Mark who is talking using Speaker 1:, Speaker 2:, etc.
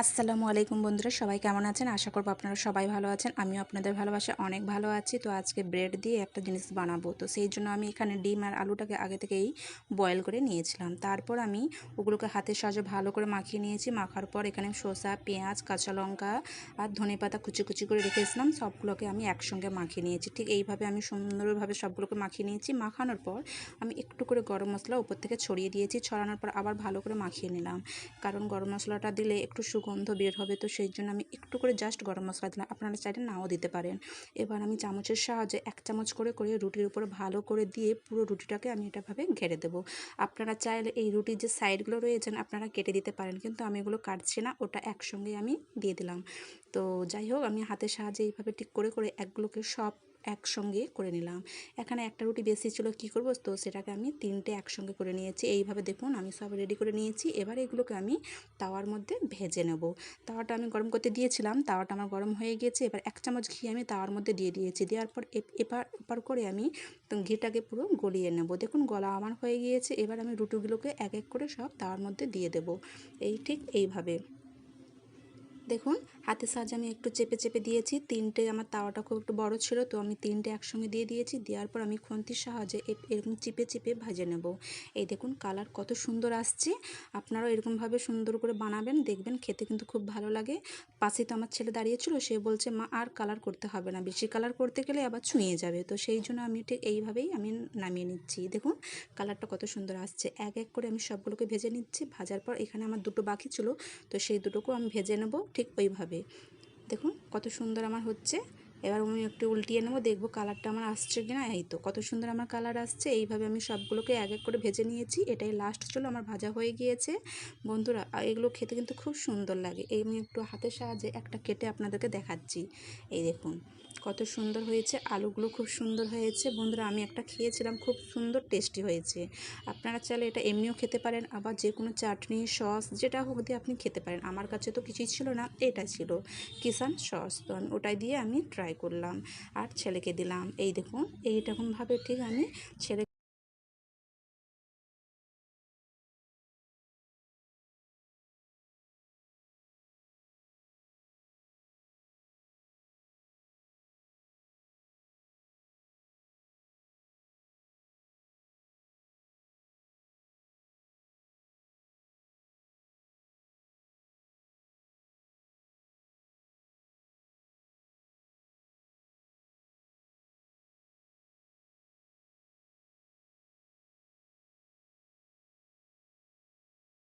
Speaker 1: আসসালামু আলাইকুম বন্ধুরা, সবাই কেমন আছেন? আশা করব আপনারা সবাই ভালো আছেন। আমিও আপনাদের ভালোবাসা অনেক ভালো আছি। তো আজকে ব্রেড দিয়ে একটা জিনিস বানাবো। তো সেই জন্য আমি এখানে ডিম আর আলুটাকে আগে থেকেই বয়েল করে নিয়েছিলাম। তারপর আমি ওগুলোকে হাতের সাহায্যে ভালো করে মাখিয়ে নিয়েছি। মাখার পর এখানে শসা, পেঁয়াজ, কাঁচা লঙ্কা আর ধনে পাতা কুচি কুচি করে রেখেছিলাম সবগুলোকে আমি একসঙ্গে মাখিয়ে নিয়েছি। ঠিক এইভাবে আমি সুন্দরভাবে সবগুলোকে মাখিয়ে নিয়েছি। মাখানোর পর আমি একটু করে গরম মশলা উপর থেকে ছড়িয়ে দিয়েছি। ছড়ানোর পর আবার ভালো করে মাখিয়ে নিলাম। কারণ গরম মশলাটা দিলে একটু সুগন্ধ বের হবে, তো সেই জন্য আমি একটু করে জাস্ট গরম মশলা দিলাম। আপনারা চাইলে নাও দিতে পারেন। এবার আমি চামচের সাহায্যে এক চামচ করে করে রুটির উপরে ভালো করে দিয়ে পুরো রুটিটাকে আমি এটাভাবে ঘেরে দেবো। আপনারা চাইলে এই রুটির যে সাইডগুলো রয়েছেন আপনারা কেটে দিতে পারেন, কিন্তু আমি এগুলো কাটছি না, ওটা একসঙ্গে আমি দিয়ে দিলাম। তো যাই হোক, আমি হাতের সাহায্যে এইভাবে ঠিক করে করে একগুলোকে সব একসঙ্গে করে নিলাম। এখানে একটা রুটি বেশি ছিল, কি করব? তো সেটাকে আমি তিনটে একসঙ্গে করে নিয়েছি। এইভাবে দেখুন, আমি সব রেডি করে নিয়েছি। এবার এগুলোকে আমি তাওয়ার মধ্যে ভেজে নেব। তাওয়াটা আমি গরম করতে দিয়েছিলাম। তাওয়াটা আমার গরম হয়ে গিয়েছে। এবার এক চামচ ঘি আমি তাওয়ার মধ্যে দিয়ে দিয়েছি। দেওয়ার পর এপার এপার করে আমি ঘিটাকে পুরো গলিয়ে নেব। দেখুন, গলা আমার হয়ে গিয়েছে। এবার আমি রুটিগুলোকে এক এক করে সব তাওয়ার মধ্যে দিয়ে দেব। এই ঠিক এইভাবে। দেখুন, হাতের সাহায্যে আমি একটু চেপে চেপে দিয়েছি। তিনটে আমার তাওয়াটা খুব একটু বড় ছিল, তো আমি তিনটে একসঙ্গে দিয়ে দিয়েছি। দেওয়ার পর আমি খন্তির সাহায্যে এরকম চিপে চিপে ভাজে নেব। এই দেখুন, কালার কত সুন্দর আসছে। আপনারাও এরকমভাবে সুন্দর করে বানাবেন, দেখবেন খেতে কিন্তু খুব ভালো লাগে। পাশে তো আমার ছেলে দাঁড়িয়েছিল সে বলছে, মা, আর কালার করতে হবে না, বেশি কালার করতে গেলে আবার ছুঁয়ে যাবে। তো সেই জন্য আমি ঠিক এইভাবেই আমি নামিয়ে নিচ্ছি। দেখুন, কালারটা কত সুন্দর আসছে। এক এক করে আমি সবগুলোকে ভেজে নিচ্ছি। ভাজার পর এখানে আমার দুটো বাকি ছিল, তো সেই দুটোকেও আমি ভেজে নেব। ঠিক ওইভাবে। দেখুন কত সুন্দর আমার হচ্ছে। এবার আমি একটু উল্টিয়ে নেব, দেখব কালারটা আমার আসছে কি না এই তো, কত সুন্দর আমার কালার আসছে। এইভাবে আমি সবগুলোকে এক এক করে ভেজে নিয়েছি। এটাই লাস্ট ছিল আমার ভাজা হয়ে গিয়েছে। বন্ধুরা এগুলো খেতে কিন্তু খুব সুন্দর লাগে। এই আমি একটু হাতের সাহায্যে একটা কেটে আপনাদেরকে দেখাচ্ছি। এই দেখুন, কত সুন্দর হয়েছে। আলুগুলো খুব সুন্দর হয়েছে। বন্ধুরা, আমি একটা খেয়েছিলাম, খুব সুন্দর টেস্টি হয়েছে। আপনারা চাইলে এটা এমনিও খেতে পারেন, আবার যে কোনো চাটনি সস যেটা হোক দিয়ে আপনি খেতে পারেন। আমার কাছে তো কিছুই ছিল না, এটা ছিল কিষান সস তো আমি ওটাই দিয়ে আমি ট্রাই করলাম আর ছেলেকে দিলাম। এই দেখুন এইরকমভাবে ঠিক আমি ছেলে